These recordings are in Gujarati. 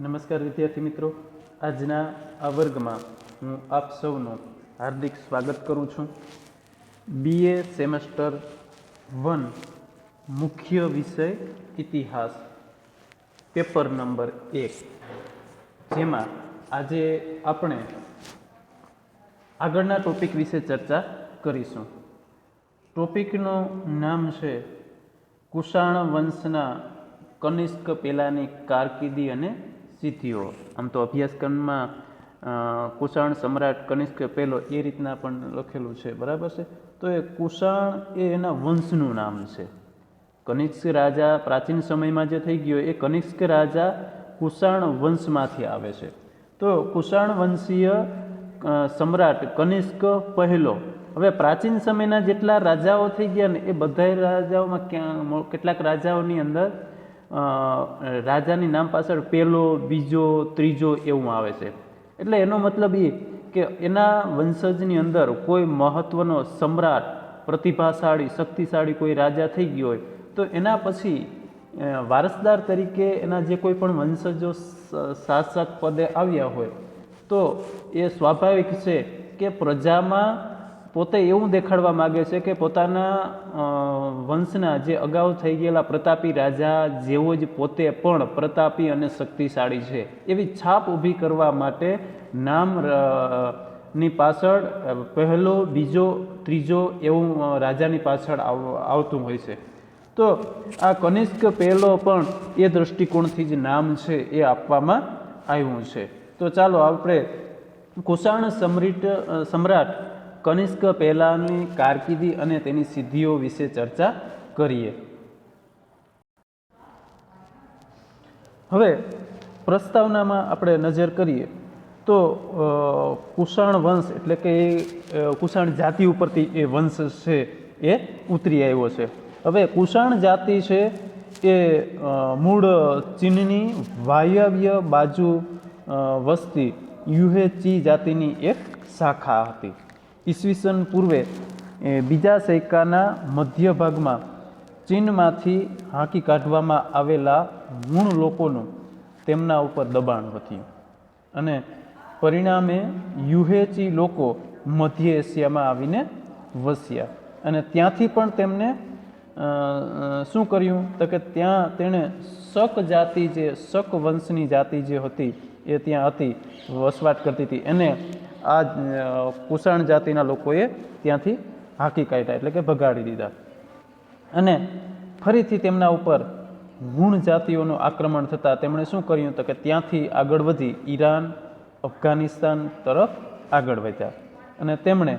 નમસ્કાર વિદ્યાર્થી મિત્રો. આજના આ વર્ગમાં હું આપ સૌનું હાર્દિક સ્વાગત કરું છું. બીએ સેમેસ્ટર વન મુખ્ય વિષય ઇતિહાસ પેપર નંબર એક. જેમાં આજે આપણે આગળના ટોપિક વિશે ચર્ચા કરીશું. ટોપિકનું નામ છે કુષાણ વંશના કનિષ્ક પેલાની કારકિર્દી અને સિદ્ધિઓ. આમ તો અભ્યાસક્રમમાં કુષાણ સમ્રાટ કનિષ્ક પહેલો એ રીતના પણ લખેલું છે. બરાબર છે? તો એ કુષાણ એ એના વંશનું નામ છે. કનિષ્ક રાજા પ્રાચીન સમયમાં જે થઈ ગયો, એ કનિષ્ક રાજા કુષાણ વંશમાંથી આવે છે. તો કુષાણ વંશીય સમ્રાટ કનિષ્ક પહેલો. હવે પ્રાચીન સમયના જેટલા રાજાઓ થઈ ગયા ને, એ બધા રાજાઓમાં ક્યાં, કેટલાક રાજાઓની અંદર રાજાની નામ પાછળ પહેલો બીજો, ત્રીજો એવું આવે છે. એટલે એનો મતલબ એ કે એના વંશજની અંદર કોઈ મહત્વનો સમ્રાટ, પ્રતિભાશાળી, શક્તિશાળી કોઈ રાજા થઈ ગયો હોય, તો એના પછી વારસદાર તરીકે એના જે કોઈ પણ વંશજો સ- શાસક પદે આવ્યા હોય, તો એ સ્વાભાવિક છે કે પ્રજામાં પોતે એવું દેખાડવા માગે છે કે પોતાના વંશના જે અગાઉ થઈ ગયેલા પ્રતાપી રાજા જેવો જ પોતે પણ પ્રતાપી અને શક્તિશાળી છે. એવી છાપ ઊભી કરવા માટે નામની પાછળ પહેલો, બીજો, ત્રીજો એવું રાજાની પાછળ આવ- આવતું હોય છે. તો આ કનિષ્ક પહેલો પણ એ દૃષ્ટિકોણથી જ નામ છે એ આપવામાં આવ્યું છે. તો ચાલો આપણે કુષાણ સમ્રિટ સમ્રાટ કનિષ્ક પહેલાની કારકિર્દી અને તેની સિદ્ધિઓ વિશે ચર્ચા કરીએ. હવે પ્રસ્તાવનામાં આપણે નજર કરીએ તો કુષાણ વંશ એટલે કે એ કુષાણ જાતિ ઉપરથી એ વંશ છે એ ઉતરી આવ્યો છે. હવે કુષાણ જાતિ છે એ મૂળ ચીનની વાયવ્ય બાજુ વસ્તી યુહેચી જાતિની એક શાખા હતી. ઈસવીસન પૂર્વે બીજા સૈકાના મધ્ય ભાગમાં ચીનમાંથી હાંકી કાઢવામાં આવેલા મૂળ લોકોનું તેમના ઉપર દબાણ વધ્યું. અને પરિણામે યુહેચી લોકો મધ્ય એશિયામાં આવીને વસ્યા. અને ત્યાંથી પણ તેમને શું કર્યું? તો કે ત્યાં તેણે શક જાતિ જે, શક વંશની જાતિ જે હતી, એ ત્યાં હતી, વસવાટ કરતી હતી. એને આ કુષાણ જાતિના લોકોએ ત્યાંથી હાંકી કાઢ્યા, એટલે કે ભગાડી દીધા. અને ફરીથી તેમના ઉપર ગુણ જાતિઓનું આક્રમણ થતાં તેમણે શું કર્યું તો કે ત્યાંથી આગળ વધી ઈરાન, અફઘાનિસ્તાન તરફ આગળ વધ્યા. અને તેમણે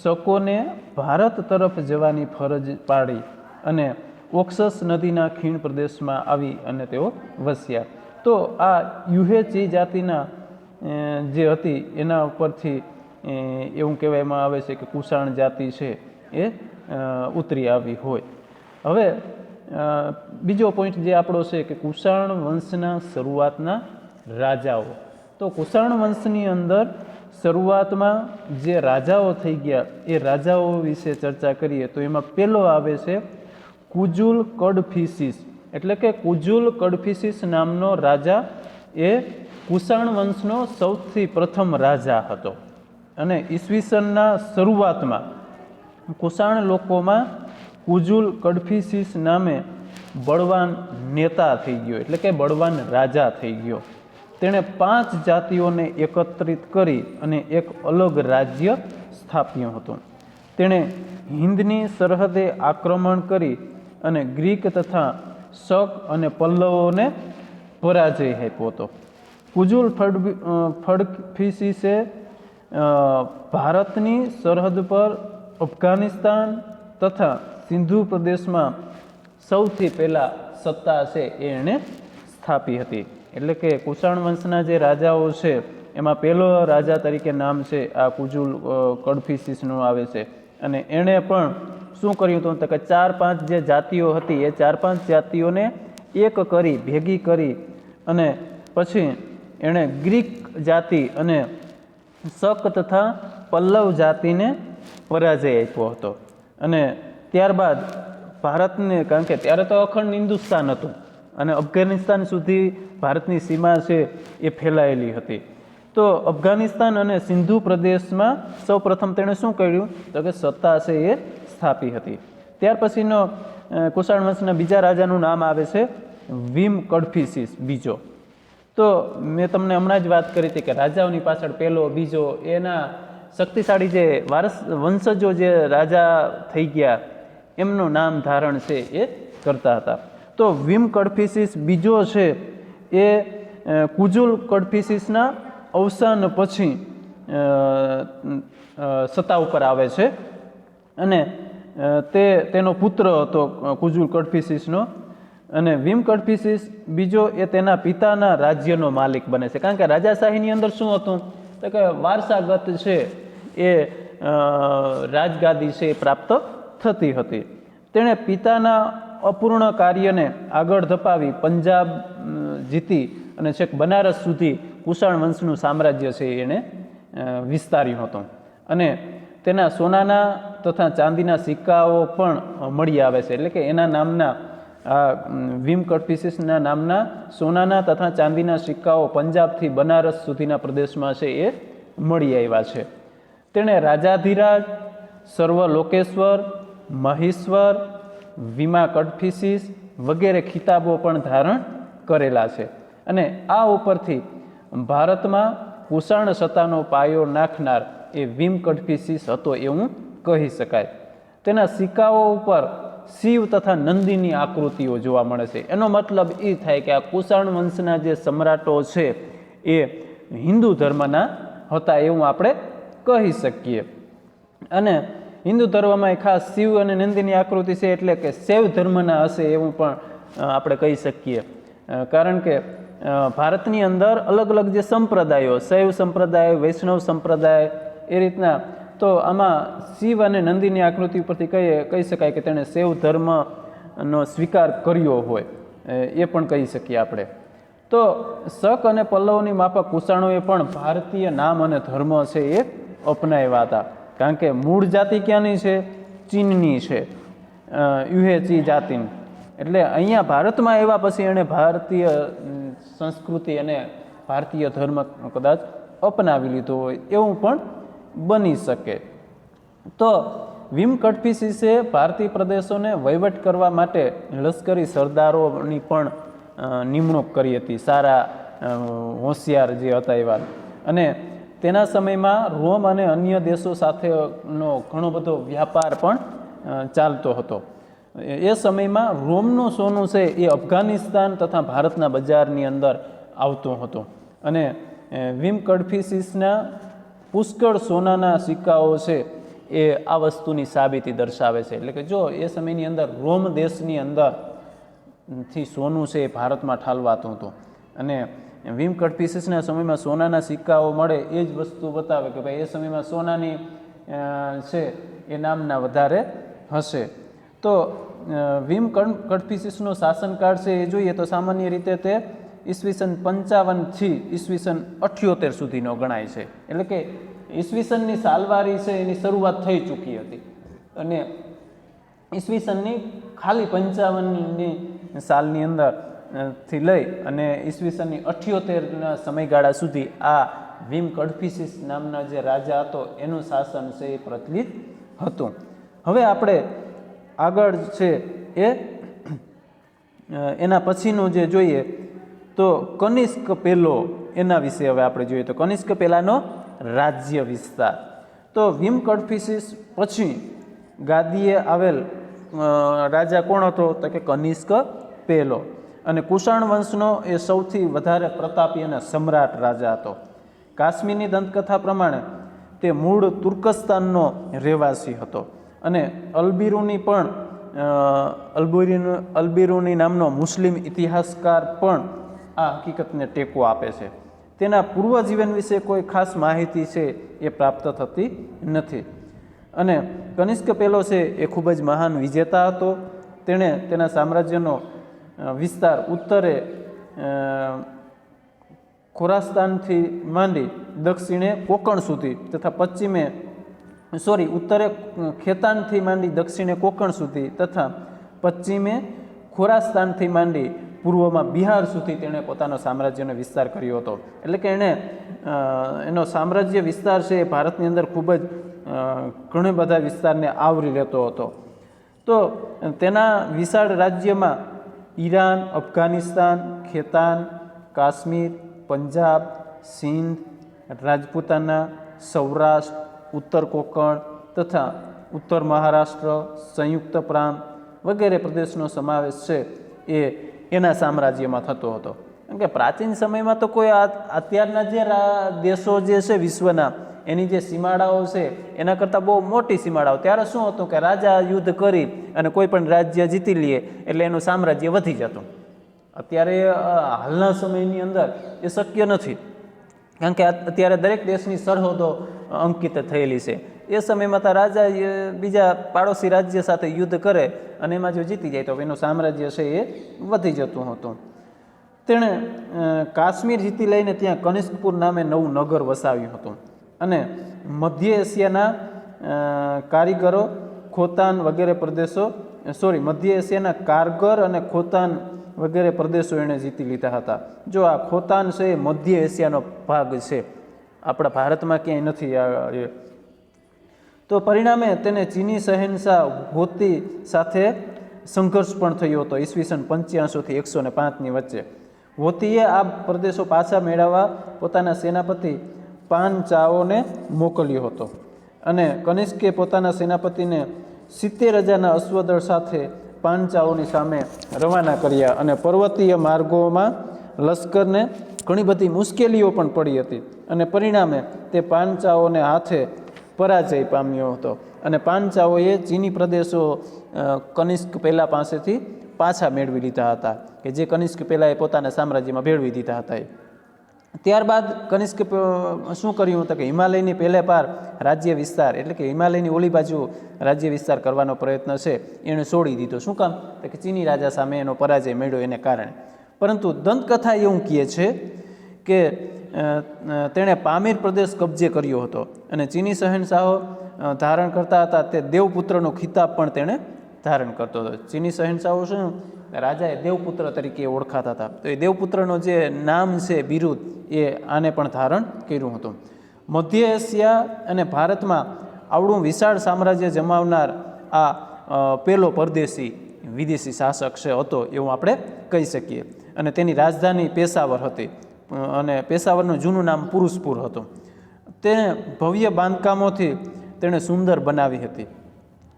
શકોને ભારત તરફ જવાની ફરજ પાડી અને ઓક્સસ નદીના ખીણ પ્રદેશમાં આવી અને તેઓ વસ્યા. તો આ યુહેચી જાતિના જે હતી એના ઉપરથી એવું કહેવામાં આવે છે કે કુષાણ જાતિ છે એ ઉતરી આવી હોય. હવે બીજો પોઈન્ટ જે આપણો છે કે કુષાણ વંશના શરૂઆતના રાજાઓ. તો કુષાણ વંશની અંદર શરૂઆતમાં જે રાજાઓ થઈ ગયા, એ રાજાઓ વિશે ચર્ચા કરીએ તો એમાં પહેલો આવે છે કુજુલ કડફિસિસ. એટલે કે કુજુલ કડફિસિસ નામનો રાજા એ કુષાણ વંશનો સૌથી પ્રથમ રાજા હતો. અને ઈસવીસનના શરૂઆતમાં કુષાણ લોકોમાં કુજુલ કડફીસીસ નામે બળવાન નેતા થઈ ગયો, એટલે કે બળવાન રાજા થઈ ગયો. તેણે પાંચ જાતિઓને એકત્રિત કરી અને એક અલગ રાજ્ય સ્થાપ્યું હતું. તેણે હિન્દની સરહદે આક્રમણ કરી અને ગ્રીક તથા શક અને પલ્લવોને પરાજય આપ્યો હતો. કુજુલ ફડ ફડફિસિસે ભારતની સરહદ પર અફઘાનિસ્તાન તથા સિંધુ પ્રદેશમાં સૌથી પહેલાં સત્તા છે એ એણે સ્થાપી હતી. એટલે કે કુષાણ વંશના જે રાજાઓ છે, એમાં પહેલો રાજા તરીકે નામ છે આ કુજુલ કડફિસિસનું આવે છે. અને એણે પણ શું કર્યું હતું? કે ચાર પાંચ જે જાતિઓ હતી, એ ચાર પાંચ જાતિઓને એક કરી, ભેગી કરી અને પછી એણે ગ્રીક જાતિ અને શક તથા પલ્લવ જાતિને પરાજય આપ્યો હતો. અને ત્યારબાદ ભારતને, કારણ કે ત્યારે તો અખંડ હિન્દુસ્તાન હતું અને અફઘાનિસ્તાન સુધી ભારતની સીમા છે એ ફેલાયેલી હતી. તો અફઘાનિસ્તાન અને સિંધુ પ્રદેશમાં સૌ પ્રથમ તેણે શું કર્યું? તો કે સત્તા છે એ સ્થાપી હતી. ત્યાર પછીનો કુશાણ વંશના બીજા રાજાનું નામ આવે છે વિમ કડફીસીસ, બીજો. તો મેં તમને હમણાં જ વાત કરી હતી કે રાજાઓની પાછળ પહેલો, બીજો, એના શક્તિશાળી જે વારસ, વંશજો જે રાજા થઈ ગયા, એમનું નામ ધારણ છે એ કરતા હતા. તો વિમ કડફિસિસ બીજો છે એ કુજુલ કડફિસિસના અવસાન પછી સત્તા ઉપર આવે છે. અને તે, તેનો પુત્ર હતો કુજુલ કડફિસિસનો. અને વિમ કડફિસિસ બીજો એ તેના પિતાના રાજ્યનો માલિક બને છે. કારણ કે રાજાશાહીની અંદર શું હતું? તો કે વારસાગત છે એ રાજગાદી છે એ પ્રાપ્ત થતી હતી. તેણે પિતાના અપૂર્ણ કાર્યને આગળ ધપાવી, પંજાબ જીતી અને છેક બનારસ સુધી કુષાણ વંશનું સામ્રાજ્ય છે એણે વિસ્તાર્યું હતું. અને તેના સોનાના તથા ચાંદીના સિક્કાઓ પણ મળી આવે છે. એટલે કે એના નામના વિમ કટફિસિસના નામના સોનાના તથા ચાંદીના સિક્કાઓ પંજાબથી બનારસ સુધીના પ્રદેશમાં છે એ મળી આવ્યા છે. તેણે રાજાધિરાજ સર્વ લોકેશ્વર મહેશ્વર વિમા કડફિસિસ વગેરે ખિતાબો પણ ધારણ કરેલા છે. અને આ ઉપરથી ભારતમાં કુષાણ સત્તાનો પાયો નાખનાર એ વિમ કડફિસિસ હતો એવું કહી શકાય. તેના સિક્કાઓ ઉપર શિવ તથા નંદીની આકૃતિઓ જોવા મળે છે. એનો મતલબ એ થાય કે આ કુષાણ વંશના જે સમ્રાટો છે, એ હિન્દુ ધર્મના હતા એવું આપણે કહી શકીએ. અને હિન્દુ ધર્મમાં ખાસ શિવ અને નંદીની આકૃતિ છે એટલે કે શૈવ ધર્મના હશે એવું પણ આપણે કહી શકીએ. કારણ કે ભારતની અંદર અલગ અલગ જે સંપ્રદાયો, શૈવ સંપ્રદાય, વૈષ્ણવ સંપ્રદાય એ રીતના તો આમાં શિવ અને નંદીની આકૃતિ ઉપરથી કહીએ, કહી શકાય કે તેણે શૈવ ધર્મનો સ્વીકાર કર્યો હોય. એ પણ કહી શકીએ આપણે. તો શક અને પલ્લવની માફક કુષાણોએ પણ ભારતીય નામ અને ધર્મ છે એ અપનાવ્યા હતા. કારણ કે મૂળ જાતિ ક્યાંની છે? ચીનની છે. યુહેચી જાતિની. એટલે અહીંયા ભારતમાં આવ્યા પછી એણે ભારતીય સંસ્કૃતિ અને ભારતીય ધર્મ કદાચ અપનાવી લીધો હોય એવું પણ બની શકે. તો વિમ કટફિસિસે ભારતીય પ્રદેશોને વહીવટ કરવા માટે લશ્કરી સરદારોની પણ નિમણૂક કરી હતી. સારા હોશિયાર જે હતા એવા. અને તેના સમયમાં રોમ અને અન્ય દેશો સાથેનો ઘણો બધો વ્યાપાર પણ ચાલતો હતો. એ સમયમાં રોમનું સોનું છે એ અફઘાનિસ્તાન તથા ભારતના બજારની અંદર આવતું હતું. અને વિમ કડફિસિસના પુષ્કળ સોનાના સિક્કાઓ છે એ આ વસ્તુની સાબિતી દર્શાવે છે. એટલે કે જો એ સમયની અંદર રોમ દેશની અંદરથી સોનું છે એ ભારતમાં ઠાલવાતું હતું. અને વિમ કટપીસીસના સમયમાં સોનાના સિક્કાઓ મળે એ જ વસ્તુ બતાવે કે ભાઈ એ સમયમાં સોનાની છે એ નામના વધારે હશે. તો વિમ કટપીસીસનો શાસનકાળ છે એ જોઈએ તો સામાન્ય રીતે તે ઈસવીસન પંચાવનથી ઈસવીસન અઠ્યોતેર સુધીનો ગણાય છે. એટલે કે ઈસવીસનની સાલવારી છે એની શરૂઆત થઈ ચૂકી હતી. અને ઈસવીસનની ખાલી પંચાવનની સાલની અંદરથી લઈ અને ઈસવીસનની અઠ્યોતેરના સમયગાળા સુધી આ વિમ કડફિસિસ નામના જે રાજા હતો, એનું શાસન છે એ પ્રચલિત હતું. હવે આપણે આગળ છે એ એના પછીનું જે જોઈએ તો કનિષ્ક પેલો એના વિશે હવે આપણે જોઈએ તો કનિષ્ક પેલાનો રાજ્ય વિસ્તાર. તો વિમ કડફિસિસ પછી ગાદીએ આવેલ રાજા કોણ હતો? તો કે કનિષ્ક પહેલો અને કુષાણ વંશનો એ સૌથી વધારે પ્રતાપી અને સમ્રાટ રાજા હતો. કાશ્મીરની દંતકથા પ્રમાણે તે મૂળ તુર્કસ્તાનનો રહેવાસી હતો. અને અલબીરુની પણ અલબીરુની અલબીરુની નામનો મુસ્લિમ ઇતિહાસકાર પણ આ હકીકતને ટેકો આપે છે. તેના પૂર્વજીવન વિશે કોઈ ખાસ માહિતી છે એ પ્રાપ્ત થતી નથી. અને કનિષ્ક પહેલો છે એ ખૂબ જ મહાન વિજેતા હતો. તેણે તેના સામ્રાજ્યનો વિસ્તાર ઉત્તરે ખોરાસ્તાનથી માંડી દક્ષિણે કોકણ સુધી તથા પશ્ચિમે, સોરી, ઉત્તરે ખેતાનથી માંડી દક્ષિણે કોકણ સુધી તથા પશ્ચિમે ખોરાસ્તાનથી માંડી પૂર્વમાં બિહાર સુધી તેણે પોતાનો સામ્રાજ્યનો વિસ્તાર કર્યો હતો. એટલે કે એણે એનો સામ્રાજ્ય વિસ્તાર છે એ ભારતની અંદર ખૂબ જ ઘણા બધા વિસ્તારને આવરી લેતો હતો. તો તેના વિશાળ રાજ્યમાં ઈરાન, અફઘાનિસ્તાન, ખેતાન, કાશ્મીર, પંજાબ, સિંધ, રાજપૂતાના, સૌરાષ્ટ્ર, ઉત્તર કોંકણ તથા ઉત્તર મહારાષ્ટ્ર, સંયુક્ત પ્રાંત વગેરે પ્રદેશનો સમાવેશ છે એ એના સામ્રાજ્યમાં થતો હતો. કારણ કે પ્રાચીન સમયમાં તો કોઈ અત્યારના જે દેશો જે છે વિશ્વના, એની જે સીમાડાઓ છે, એના કરતાં બહુ મોટી સીમાડાઓ. ત્યારે શું હતું કે રાજા યુદ્ધ કરી અને કોઈ પણ રાજ્ય જીતી લે એટલે એનું સામ્રાજ્ય વધી જતું. અત્યારે હાલના સમયની અંદર એ શક્ય નથી. કારણ કે અત્યારે દરેક દેશની સરહદો અંકિત થયેલી છે. એ સમયમાં તો રાજા બીજા પાડોશી રાજ્ય સાથે યુદ્ધ કરે અને એમાં જો જીતી જાય તો એનું સામ્રાજ્ય છે એ વધી જતું હતું. તેણે કાશ્મીર જીતી લઈને ત્યાં કનિષ્કપુર નામે નવું નગર વસાવ્યું હતું. અને મધ્ય એશિયાના કારીગરો, ખોતાન વગેરે પ્રદેશો સોરી મધ્ય એશિયાના કારગર અને ખોતાન વગેરે પ્રદેશો એણે જીતી લીધા હતા. જો આ ખોતાન છે એ મધ્ય એશિયાનો ભાગ છે. આપણા ભારતમાં ક્યાંય નથી આ તો પરિણામે તેને ચીની શહેનશાહ હોતી સાથે સંઘર્ષ પણ થયો હતો. ઈસવીસન પંચ્યાસીથી એકસો ને પાંચની વચ્ચે. હોતીએ આ પ્રદેશો પાછા મેળવવા પોતાના સેનાપતિ પાન ચાઓને મોકલ્યો હતો અને કનિષ્કે પોતાના સેનાપતિને સિત્તેર હજારના અશ્વદળ સાથે પાંચાઓની સામે રવાના કર્યા અને પર્વતીય માર્ગોમાં લશ્કરને ઘણી બધી મુશ્કેલીઓ પણ પડી હતી અને પરિણામે તે પાંચાઓને હાથે પરાજય પામ્યો હતો. અને પાંચાઓએ ચીની પ્રદેશો કનિષ્ક પહેલાં પાસેથી પાછા મેળવી લીધા હતા, કે જે કનિષ્ક પહેલાં એ પોતાના સામ્રાજ્યમાં ભેળવી દીધા હતા ત્યારબાદ કનિષ્ક શું કર્યું હતું કે હિમાલયની પહેલે પાર રાજ્ય વિસ્તાર, એટલે કે હિમાલયની ઓલી બાજુ રાજ્ય વિસ્તાર કરવાનો પ્રયત્ન છે, એણે છોડી દીધો. શું કામ? કે ચીની રાજા સામે એનો પરાજય મેળ્યો એને કારણે. પરંતુ દંતકથા એવું કહે છે કે તેણે પામીર પ્રદેશ કબજે કર્યો હતો અને ચીની શહેનશાહો ધારણ કરતા હતા તે દેવપુત્રનો ખિતાબ પણ તેણે ધારણ કરતો હતો. ચીની શહેનશાહો શું? રાજાએ દેવપુત્ર તરીકે ઓળખાતા હતા. તો એ દેવપુત્રનો જે નામ છે બિરુદ, એ આને પણ ધારણ કર્યું હતું. મધ્ય એશિયા અને ભારતમાં આવડું વિશાળ સામ્રાજ્ય જમાવનાર આ પેલો પરદેશી, વિદેશી શાસક છે હતો એવું આપણે કહી શકીએ. અને તેની રાજધાની પેશાવર હતી. અને પેશાવરનું જૂનું નામ પુરુષપુર હતું. તે ભવ્ય બાંધકામોથી તેણે સુંદર બનાવી હતી.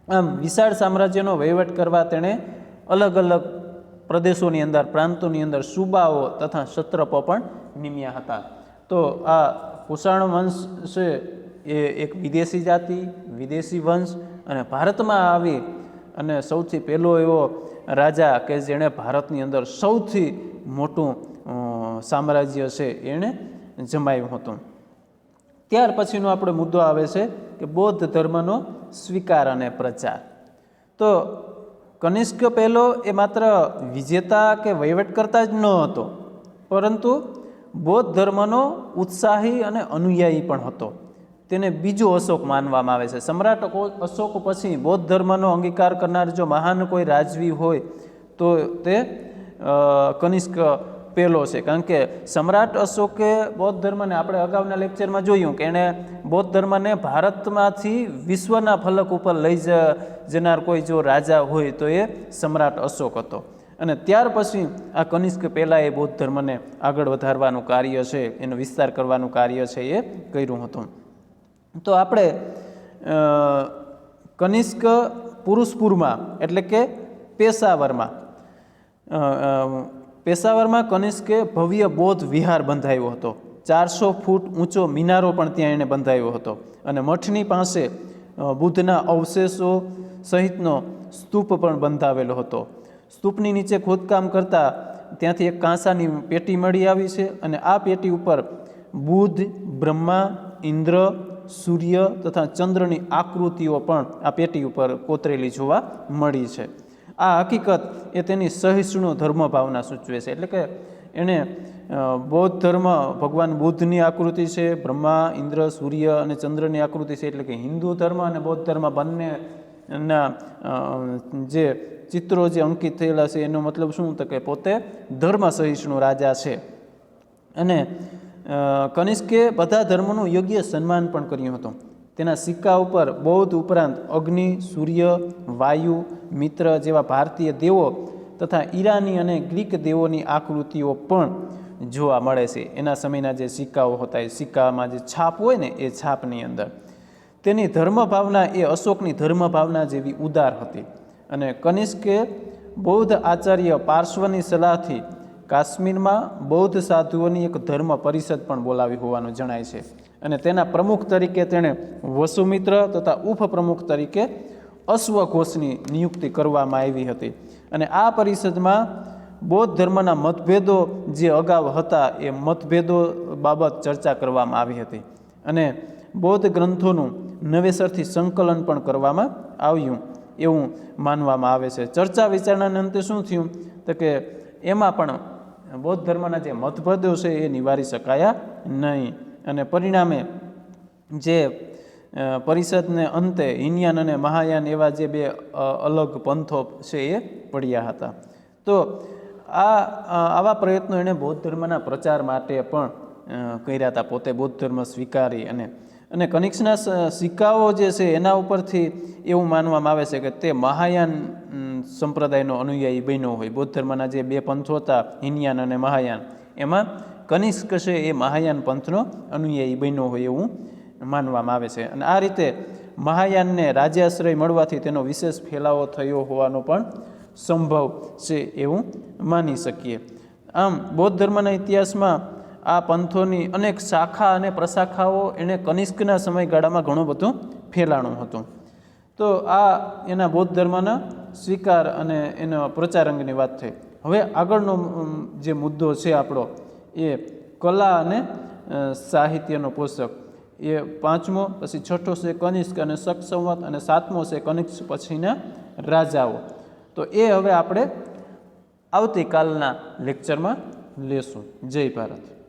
આમ વિશાળ સામ્રાજ્યનો વહીવટ કરવા તેણે અલગ અલગ પ્રદેશોની અંદર, પ્રાંતોની અંદર સુબાઓ તથા ક્ષત્રપો પણ નિમ્યા હતા. તો આ કુષાણ વંશ છે એ એક વિદેશી જાતિ, વિદેશી વંશ અને ભારતમાં આવી અને સૌથી પહેલો એવો રાજા કે જેણે ભારતની અંદર સૌથી મોટું સામ્રાજ્ય છે એણે જમાવ્યું હતું. ત્યાર પછીનો આપણો મુદ્દો આવે છે કે બૌદ્ધ ધર્મનો સ્વીકાર અને પ્રચાર. તો કનિષ્ક પહેલો એ માત્ર વિજેતા કે વહીવટકર્તા જ ન હતો, પરંતુ બૌદ્ધ ધર્મનો ઉત્સાહી અને અનુયાયી પણ હતો. તેને બીજો અશોક માનવામાં આવે છે. સમ્રાટ અશોક પછી બૌદ્ધ ધર્મનો અંગીકાર કરનાર જો મહાન કોઈ રાજવી હોય, તો તે કનિષ્ક પહેલો છે, કારણ કે સમ્રાટ અશોકે બૌદ્ધ ધર્મને આપણે અગાઉના લેક્ચરમાં જોયું કે એણે બૌદ્ધ ધર્મને ભારતમાંથી વિશ્વના ફલક ઉપર લઈ જનાર કોઈ જો રાજા હોય તો એ સમ્રાટ અશોક હતો. અને ત્યાર પછી આ કનિષ્ક પહેલાં એ બૌદ્ધ ધર્મને આગળ વધારવાનું કાર્ય છે, એનો વિસ્તાર કરવાનું કાર્ય છે એ કર્યું હતું. તો આપણે કનિષ્ક પુરુષપુરમાં એટલે કે પેશાવરમાં પેશાવરમાં કનિષ્કે ભવ્ય બૌદ્ધ વિહાર બંધાયો હતો. ચારસો ફૂટ ઊંચો મિનારો પણ ત્યાં એણે બંધાયો હતો અને મઠની પાસે બુદ્ધના અવશેષો સહિતનો સ્તૂપ પણ બંધાવેલો હતો. સ્તૂપની નીચે ખોદકામ કરતાં ત્યાંથી એક કાંસાની પેટી મળી આવી છે અને આ પેટી ઉપર બુદ્ધ બ્રહ્મા, ઇન્દ્ર, સૂર્ય તથા ચંદ્રની આકૃતિઓ પણ આ પેટી ઉપર કોતરેલી જોવા મળી છે. આ હકીકત એ તેની સહિષ્ણુ ધર્મ ભાવના સૂચવે છે. એટલે કે એણે બૌદ્ધ ધર્મ ભગવાન બુદ્ધની આકૃતિ છે, બ્રહ્મા, ઇન્દ્ર, સૂર્ય અને ચંદ્રની આકૃતિ છે, એટલે કે હિન્દુ ધર્મ અને બૌદ્ધ ધર્મ બંનેના જે ચિત્રો જે અંકિત થયેલા છે, એનો મતલબ શું? તો કે પોતે ધર્મ સહિષ્ણુ રાજા છે. અને કનિષ્કે બધા ધર્મનું યોગ્ય સન્માન પણ કર્યું હતું. તેના સિક્કા ઉપર બૌદ્ધ ઉપરાંત અગ્નિ, સૂર્ય, વાયુ, મિત્ર જેવા ભારતીય દેવો તથા ઈરાની અને ગ્રીક દેવોની આકૃતિઓ પણ જોવા મળે છે. એના સમયના જે સિક્કાઓ હતા, એ સિક્કામાં જે છાપ હોય ને, એ છાપની અંદર. તેની ધર્મ ભાવના એ અશોકની ધર્મ ભાવના જેવી ઉદાર હતી. અને કનિષ્કે બૌદ્ધ આચાર્ય પાર્શ્વની સલાહથી કાશ્મીરમાં બૌદ્ધ સાધુઓની એક ધર્મ પરિષદ પણ બોલાવી હોવાનું જણાય છે. અને તેના પ્રમુખ તરીકે તેણે વસુમિત્ર તથા ઉપપ્રમુખ તરીકે અશ્વઘોષની નિયુક્તિ કરવામાં આવી હતી. અને આ પરિષદમાં બૌદ્ધ ધર્મના મતભેદો જે અગાઉ હતા એ મતભેદો બાબત ચર્ચા કરવામાં આવી હતી. અને બૌદ્ધ ગ્રંથોનું નવેસરથી સંકલન પણ કરવામાં આવ્યું એવું માનવામાં આવે છે. ચર્ચા વિચારણાને અંતે શું થયું? તો કે એમાં પણ બૌદ્ધ ધર્મના જે મતભેદો છે એ નિવારી શકાયા નહીં. અને પરિણામે જે પરિષદને અંતે હિનયાન અને મહાયાન એવા જે બે અલગ પંથો છે એ પડ્યા હતા. તો આ આવા પ્રયત્નો એણે બૌદ્ધ ધર્મના પ્રચાર માટે પણ કર્યા હતા. પોતે બૌદ્ધ ધર્મ સ્વીકારી અને અને કનિક્સના સિક્કાઓ જે છે એના ઉપરથી એવું માનવામાં આવે છે કે તે મહાયાન સંપ્રદાયનો અનુયાયી બન્યો હોય. બૌદ્ધ ધર્મના જે બે પંથો હતા, હિનયાન અને મહાયાન, એમાં કનિષ્ક છે એ મહાયાન પંથનો અનુયાયી બન્યો હોય એવું માનવામાં આવે છે. અને આ રીતે મહાયાનને રાજ્યાશ્રય મળવાથી તેનો વિશેષ ફેલાવો થયો હોવાનો પણ સંભવ છે એવું માની શકીએ. આમ બૌદ્ધ ધર્મના ઇતિહાસમાં આ પંથોની અનેક શાખા અને પ્રશાખાઓ એણે કનિષ્કના સમયગાળામાં ઘણું બધું ફેલાણું હતું. તો આ એના બૌદ્ધ ધર્મના સ્વીકાર અને એનો પ્રચાર અંગની વાત થઈ. હવે આગળનો જે મુદ્દો છે આપણો એ કલા અને સાહિત્યનો પોષક એ પાંચમો, પછી છઠ્ઠો છે કનિષ્ક અને શક અને સાતમો છે કનિષ્ક, પછીના રાજાઓ. તો એ હવે આપણે આવતીકાલના લેક્ચરમાં લેશું. જય ભારત.